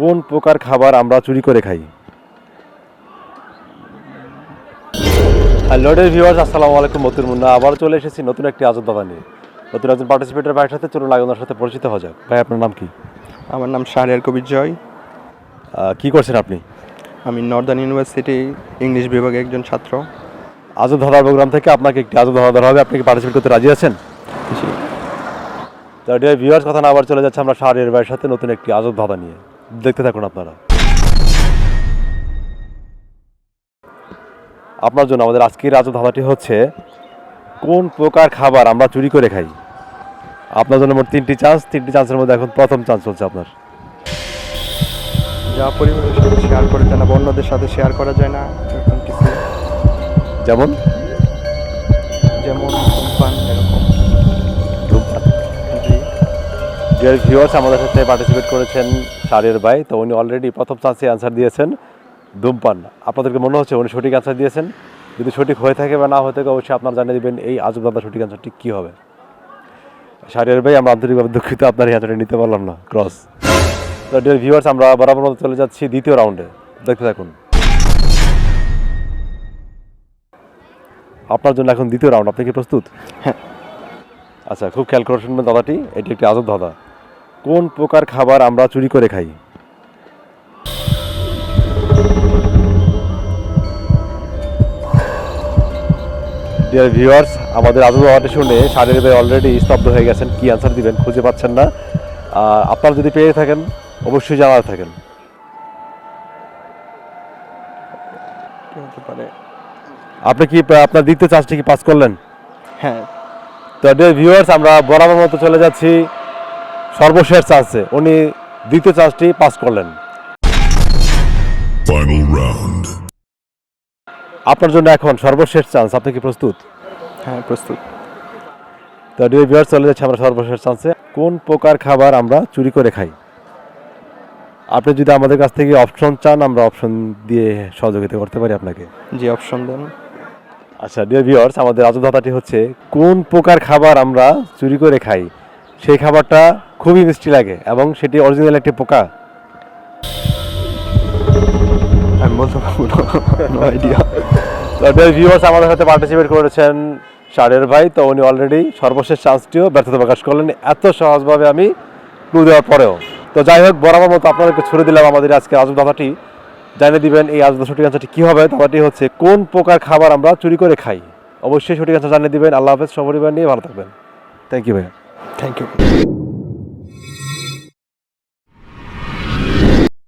কোন প্রকার খাবার আমরা চুরি করে খাই? হ্যালো ভিউয়ার্স আসসালামু আলাইকুম মতুর মুন্না। আবার চলে এসেছি নতুন একটি আজব দাদা নিয়ে। নতুন একজন পার্টিসিপেটের ভাইয়ের সাথে চলুন আগে ওনার সাথে পরিচিত হওয়া যাক। ভাই আপনার নাম কি? আমার নাম শাহরিয়ার কবির জয়। কি করছেন আপনি? আমি নর্দার্ন ইউনিভার্সিটি ইংলিশ বিভাগে একজন ছাত্র। আজব ধাঁধার প্রোগ্রাম থেকে আপনাকে একটি আজব ধাঁধা ধরা হবে। আপনি কি পার্টিসিপেট করতে রাজি আছেন? তো ডিয়ার ভিউয়ার্স কথা না আবার চলে যাচ্ছে। আমরা শাহরিয়ার ভাইয়ের সাথে নতুন একটি আজব ধাঁধা নিয়ে। দেখতে থাকুন আপনারা। আপনার জন্য আমাদের আজকের আজব ধাঁধাটি হচ্ছে কোন প্রকার খাবার আমরা চুরি করে খাই? আপনার জন্য মোট তিনটি চান্স তিনটি চান্সের মধ্যে এখন প্রথম চান্স চলছে আপনার। যা পরিবারের সাথে শেয়ার করা যায় না অন্যদের সাথে শেয়ার করা যায় না এরকম কিছু। যেমন? যেমন এরকম ডিয়ার ভিউয়ার্স আমাদের সাথে পার্টিসিপেট করেছেন সারের ভাই। তো উনি অলরেডি প্রথম চান্সে অ্যান্সার দিয়েছেন ধূমপান। আপনাদেরকে মনে হচ্ছে উনি সঠিক অ্যান্সার দিয়েছেন? যদি সঠিক হয়ে থাকে বা না হয়ে থাকে অবশ্যই আপনার জানিয়ে দেবেন এই আজব দাদা সঠিক অ্যান্সারটি কী হবে। শাহরিয়ার ভাই আমরা আন্তরিকভাবে দুঃখিত আপনার এই অ্যান্সারটা নিতে পারলাম না। ক্রস তো ডিয়ার ভিউয়ার্স আমরা বরাবর মতো চলে যাচ্ছি দ্বিতীয় রাউন্ডে দেখতে থাকুন। আপনার জন্য এখন দ্বিতীয় রাউন্ড আপনি কি প্রস্তুত? হ্যাঁ। আচ্ছা খুব খেয়াল করে শুনবেন দাদাটি? এটি একটি আজব দাদা কোন প্রকার খাবার আমরা চুরি করে খাই? ডিয়ার ভিউয়ার্স আমাদের আজব দাদাটি শুনে শারীর ভাই অলরেডি স্তব্ধ হয়ে গেছেন কি অ্যান্সার দিবেন খুঁজে পাচ্ছেন না। আর আপনারা যদি পেয়ে থাকেন অবশ্যই জানাতে থাকেন। আপনি কি আপনার দ্বিতীয় চান্সটি কি পাস করলেন? হ্যাঁ। তো ডিয়ার ভিউয়ার্স আমরা বরাবর মতো চলে যাচ্ছি। সর্বশেষ চান্সে উনি দ্বিতীয় চান্সটি পাস করলেন। আপনার জন্য এখন সর্বশেষ চান্স আপনি কি প্রস্তুত? হ্যাঁ প্রস্তুত। তো ডিয়ার ভিউয়ার্স চলে যাচ্ছে আমরা সর্বশেষ চান্সে। কোন প্রকার খাবার আমরা চুরি করে খাই? আপনি যদি আমাদের কাছ থেকে অপশন চান আমরা অপশন দিয়ে সহযোগিতা করতে পারি আপনাকে। জি অপশন দেন। আচ্ছা ডিয়ার ভিউয়ার্স আমাদের আজদাতাটি হচ্ছে কোন প্রকার খাবার আমরা চুরি করে খাই? সেই খাবারটা খুবই মিষ্টি লাগে এবং সেটি অরিজিনাল একটি পোকা। আমি বলতে পারব না আইডিয়া ভিউয়ার্স আমাদের সাথে পার্টিসিপেট করেছেন শারের ভাই তো উনি অলরেডি সর্বশেষ চান্সটিও ব্যর্থতা প্রকাশ করলেন। এত সহজভাবে আমি ক্লু দেওয়ার পরেও। তো যাই হোক বরাবর মতো আপনাদেরকে ছুড়ে দিলাম আমাদের আজকে আজব দাদাটি জানিয়ে দিবেন এই আজব সঠিক আনসারটি কী হবে? দাদাটি হচ্ছে কোন প্রকার খাবার আমরা চুরি করে খাই? অবশ্যই সঠিক আনসার জানিয়ে দিবেন। আল্লাহ হাফেজ সপরিবার নিয়ে ভালো থাকবেন। থ্যাংক ইউ ভাইয়া। Thank you